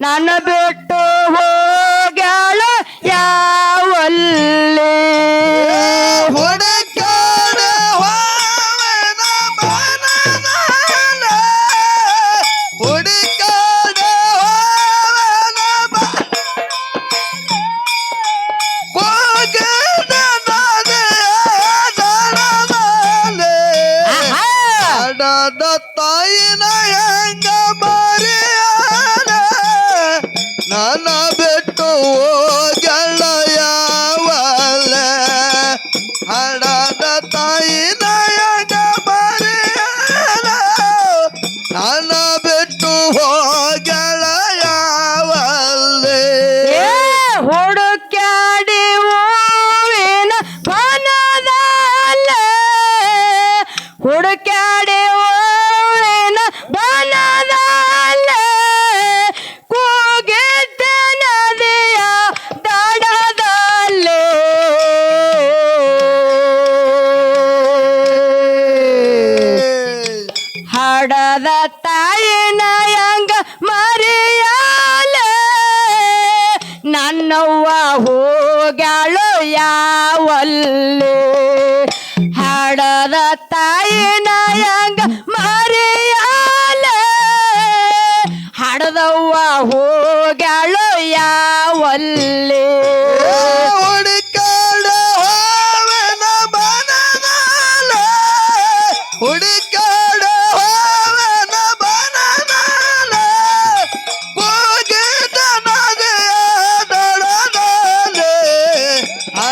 ನನ್ನ ಬಿಟ್ಟು ಹೋಗ್ಯಾಳ. ಯಾ ಕೊಡದ ತಾಯಿ ಹೆಂಗ ಮರಿಯಾಲೆ. ನನ್ನವ್ವ ಹೋಗ್ಯಾಳು ಯಾವಲ್ಲಿ. ಹಾಡದ ತಾಯಿ ಹೆಂಗ ಮರಿಯಾಲೆ. ಹಾಡದವ್ವ ಹೋಗ್ಯಾಳು ಯಾವಲ್ಲಿ.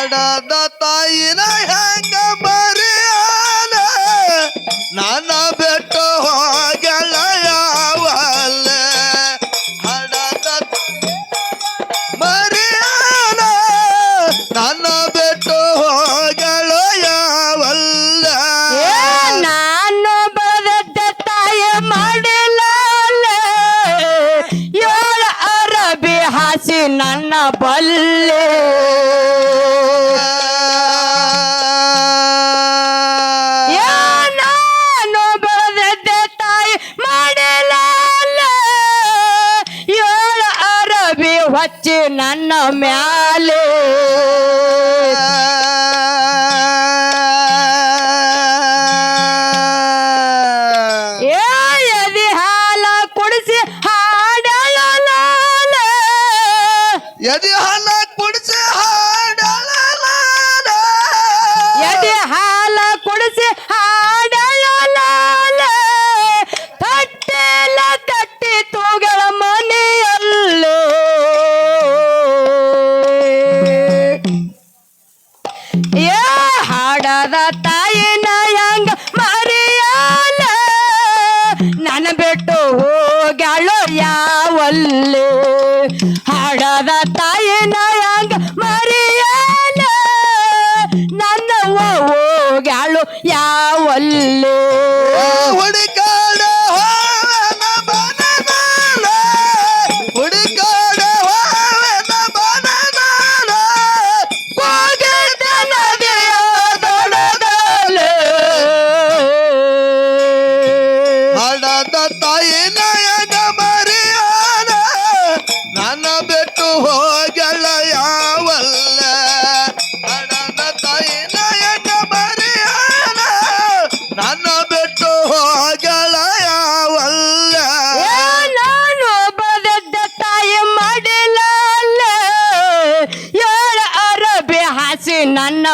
ಮಾಡದ ತಾಯಿನ ಹಚ್ಚಿ ನನ್ನ ಮ್ಯಾಲೆ ಕಲ್ಲೇ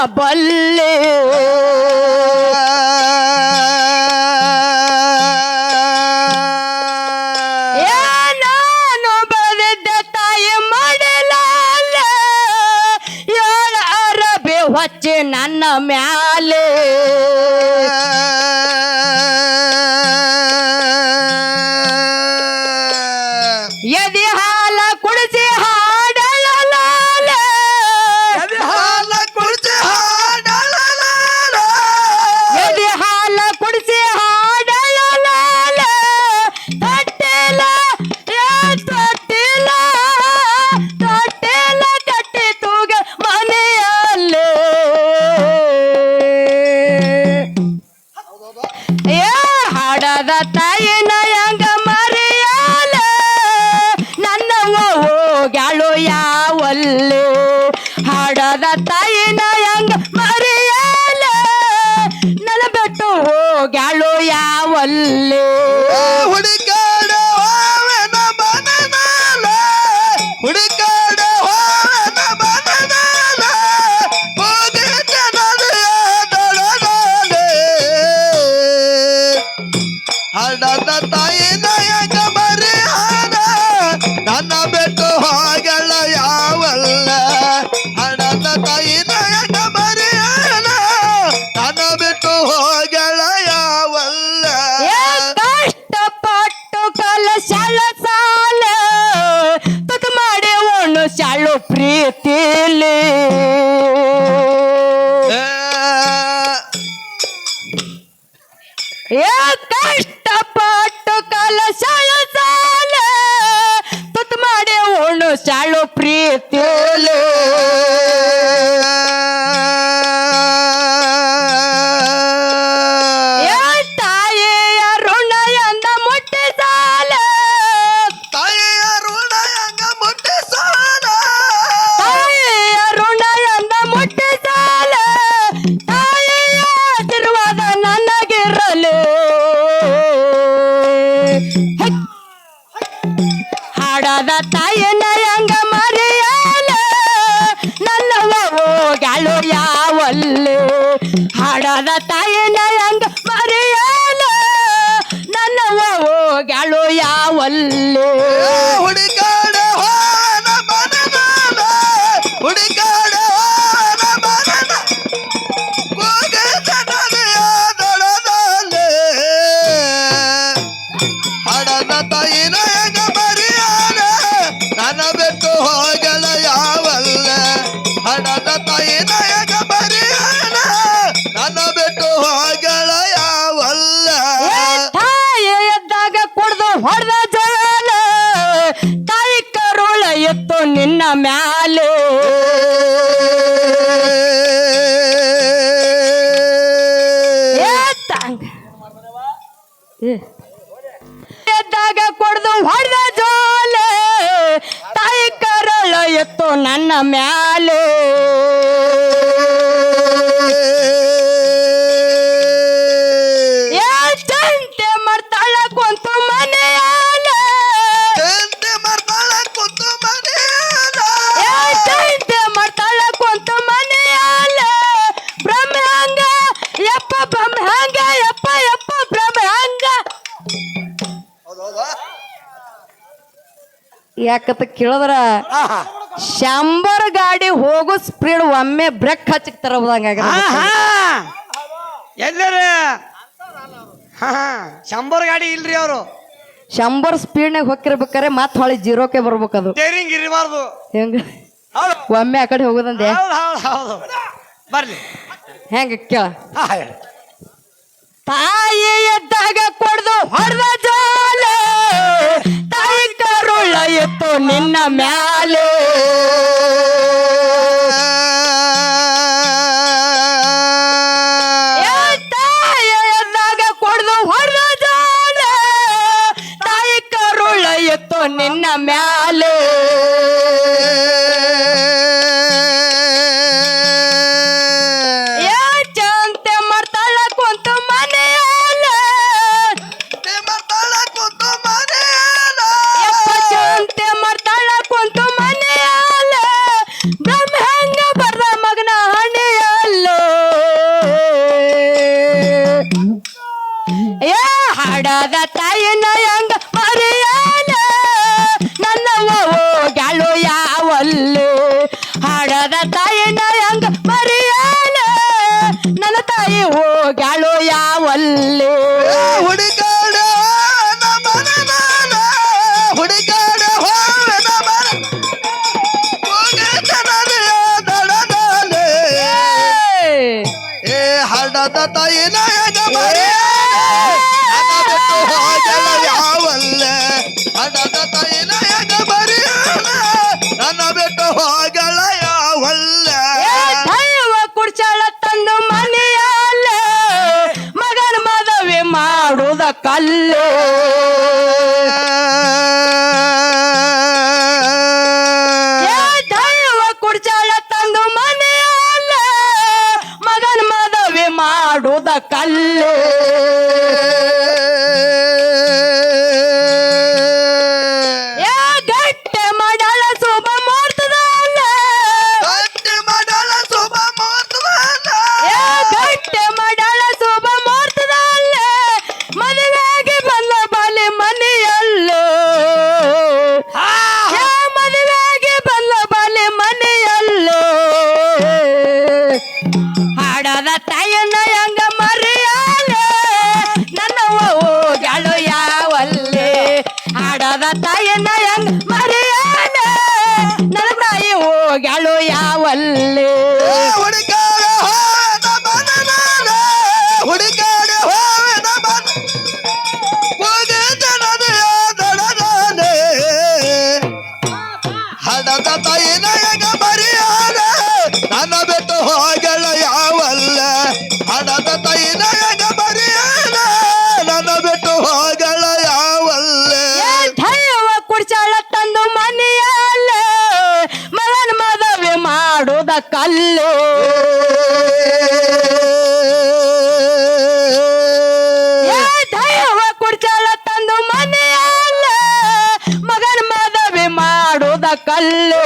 ಬಲ್ಲೆ. ನಾನು ತಾಯಿ ಮಾಡಲಾಲೆ. ಯಾರ ಅರಬಿ ಹೊಚ್ಚಿ ನನ್ನ ಮ್ಯಾಲೆ. ತಾಯಿನ ಮಾಡದ ತಾಯಿ ದಯಗ ಬ ಎತ್ತು ನಿನ್ನ ಮ್ಯಾಲು. ಎದ್ದಾಗ ಕೊಡ್ದು ಹೊಡೆದ ಜೋಲೆ. ತಾಯಿ ಕರಳ ಎತ್ತು ನನ್ನ ಮ್ಯಾಲ ಹಂಗ ಯಪ್ಪ ಯಪ್ಪ ಭ್ರಮ ಹಂಗ. ಯಾಕಂತ ಕೇಳಿದ್ರ? ಶಂಬರ್ ಗಾಡಿ ಹೋಗೋ ಸ್ಪೀಡ್ ಒಮ್ಮೆ ಬ್ರೇಕ್ ಹಚ್ಚಕ್ ತರಬಂಗ ಎಲ್ಲರ? ಶಂಬರ್ ಗಾಡಿ ಇಲ್ರಿ ಅವರು. ಶಂಬರ್ ಸ್ಪೀಡ್ನಾಗ ಹೋಗಿರ್ಬೇಕಾರೆ ಮತ್ತೆ ಹೊಳಿ ಜೀರೋಕ್ಕೆ ಬರ್ಬೇಕು ಅದು ಹೆಂಗ? ಒಮ್ಮೆ ಆ ಕಡೆ ಹೋಗೋದಂದೆ? ಬರ್ಲಿ. ಹೆಂಗ ಕೇಳ? ತಾಯಿ ಎದ್ದಾಗ ಕೊಡ್ದು ಹೊಡೆದ ಜಾಲ. ತಾಯಿ ಕರುಳ ಎತ್ತು ನಿನ್ನ ಮ್ಯಾ ಹೋಗ್ಯಾಳು ಯಾವಲ್ಲಿ ಹುಡುಗಾಡ ಹುಡುಗಾಡ ಏ! ಹಡದ ತಾಯಿ ನಾಯಕ ಮರೆ ಹಡದ ಯಾವಲ್ಲ? ಹಡದ ಕಲ್ಲು. ಕಲ್ಲು.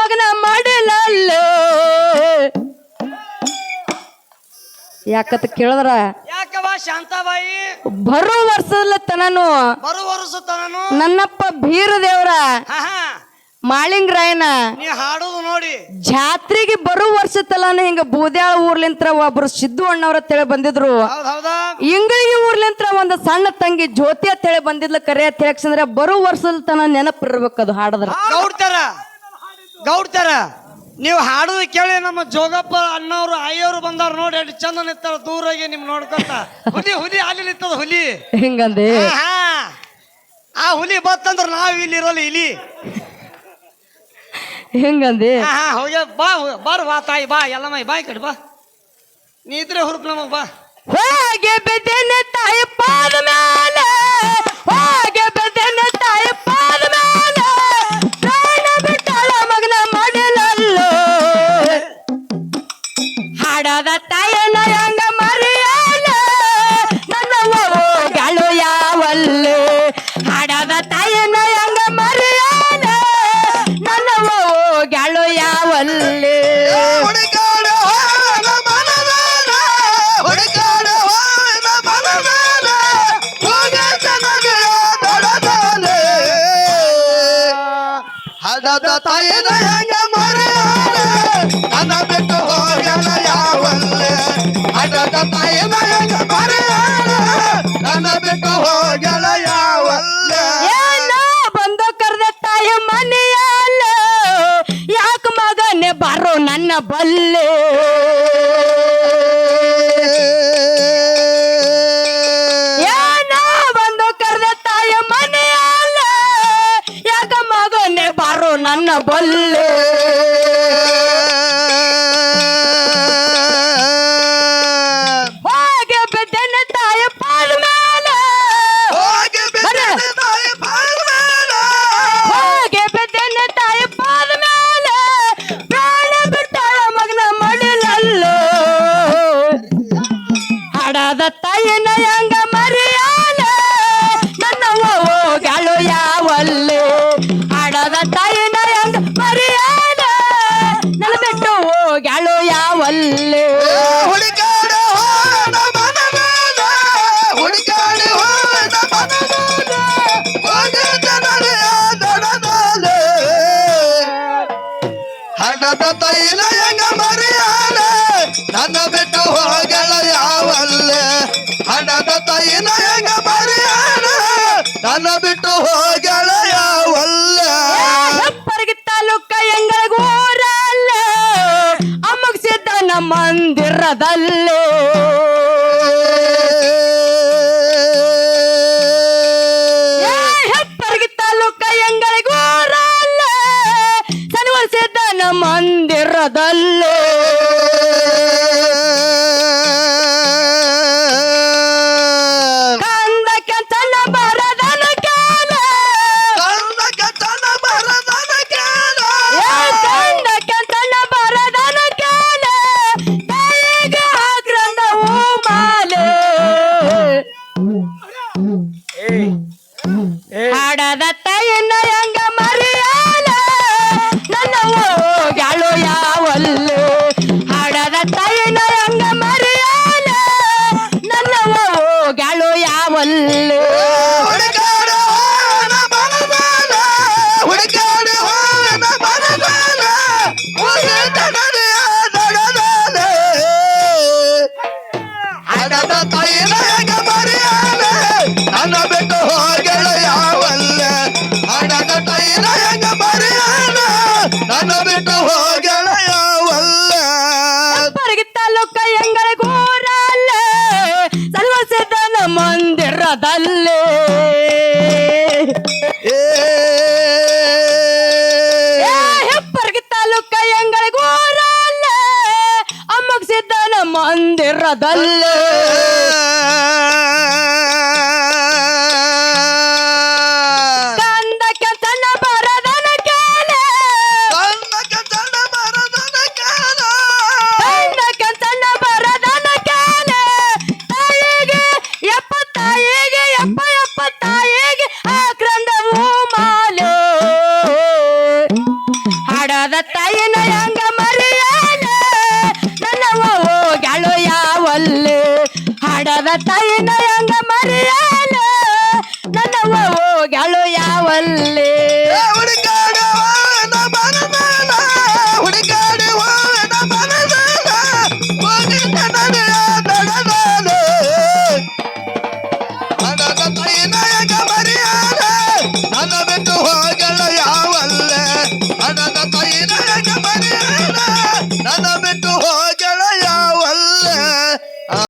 ಮಗನ ಮಾಡಿಲಲ್ಲ ಯಾಕತ್ ಕೇಳಿದ್ರ ಯಾಕವ ವರ್ಷದಲ್ಲ ತನನು ಬರು ವರ್ಷ ತನನು? ನನ್ನಪ್ಪ ಬೀರ ದೇವ್ರ ಮಾಳಿಂಗ್ ರಾಯನ ಮಾಳಿಂಗರಾಯನ ನೀ ಹಾಡೋದು ನೋಡಿ. ಜಾತ್ರೆಗೆ ಬರೋ ವರ್ಷ ತಲಾನ ಹಿಂಗ ಬೂದ್ಯಾಳ ಊರ್ಲಿಂತ್ರ ಒಬ್ರು ಸಿದ್ದು ಅಣ್ಣವ್ರ ತೇಳಿ ಬಂದಿದ್ರು. ಹೌದ್ ಹೌದಾ? ಇಂಗಳಿಗೆ ಊರ್ಲಿಂತ್ರ ಒಂದು ಸಣ್ಣ ತಂಗಿ ಜ್ಯೋತಿ ಅಂತೇಳಿ ಬಂದಿದ್ಲ ಕರೆ ಅಂತ ಹೇಳಕ್ಸಂದ್ರೆ ಬರೋ ವರ್ಷದ ತನ ನೆನಪಿರ್ಬೇಕದು ಹಾಡದ್ರ. ಗೌಡ್ತಾರ? ಗೌಡ್ತಾರ? ನೀವು ಹಾಡೋದು ಕೇಳಿ ನಮ್ಮ ಜೋಗಪ್ಪ ಅಣ್ಣವ್ರು ಅಯ್ಯವ್ರು ಬಂದವ್ರು ನೋಡಿ ಎಷ್ಟು ಚಂದ ನಿಂತಾರ ದೂರಾಗಿ ನಿಮ್ ನೋಡ್ಕೊತ. ಹುಲಿ ಹುಲಿ ಅಲ್ಲಿ ನಿಂತದ ಹುಲಿ? ಹಿಂಗಂದೆ? ಹಾ. ಆ ಹುಲಿ ಬತ್ತಂದ್ರ ನಾವ್ ಇಲ್ಲಿ ಇರಲ್ಲ ಇಲ್ಲಿ. ಹಿಂಗಂದೆ? ಹಾ ಹಾ ಹೋಗ್ಯ ಬಾ ಬರ್ ಬಾ ತಾಯಿ ಬಾ ಎಲ್ಲಮ್ಮ ಬಾ ಈ ಕಡೆ ಬಾ. ನೀ ಇದ್ರೆ ಹುರುಪ್ ನಮಗ್ ಬಾ. ಹೋಗೆ ಬೆದೆನೆ ತಾಯಿ ಪಾದ ಮೇಲೆ ಹೋಗೆ ಮರದ ತಾಯಿನ ಹೆಂಗ ಮರೆಯಾರ ನನ್ನ ಬಿಟ್ಟು ಹೋಗಲ ಯಾವಲ್ಲ? ಮರದ ತಾಯಿನ ಹೆಂಗ ಮರೆಯಾರ ನನ್ನ ಬಿಟ್ಟು ಹೋಗಲ ಯಾವಲ್ಲ? ಬಂದು ಕರೆದ ತಾಯಿ ಮನೆಯಲ್ಲ? ಯಾಕ ಮಗನೆ ಬರು ನನ್ನ ಬಲ್ಲೆ? ನನ್ನ ಬಲ್ಲೆ. ನನ್ನ ತೈಲ ಹೆಂಗ ನನ್ನ ಬಿಟ್ಟು ಹೋಗಳ ಯಾವಲ್ಲೇ? ಹಣದ ತೈಲ ಹೆಂಗ ಮರಿಯಾನ? ನನ್ನ ಬಿಟ್ಟು ಹೋಗಳ ಯಾವಲ್ಲ? ತಾಲೂಕ ನಮ್ಮ காதல் ಪಕ್ಕದಲ್ಲೇ ಹೆಪ್ಪರ್ಗಿ ತಾಲೂಕ ಎಂಗಳಗೂರಲ್ಲೇ ಅಮ್ಮಗ್ ಸಿದ್ದನ ಮಂದಿರದಲ್ಲೇ ಮಲದ ತಾಯಿನ ಹೆಂಗ ಮರಿಯಾಗ ನನ್ನ ಓ ಯಾವ ಯಾವಲ್ಲಿ? ಹಡದ ತಾಯಿನ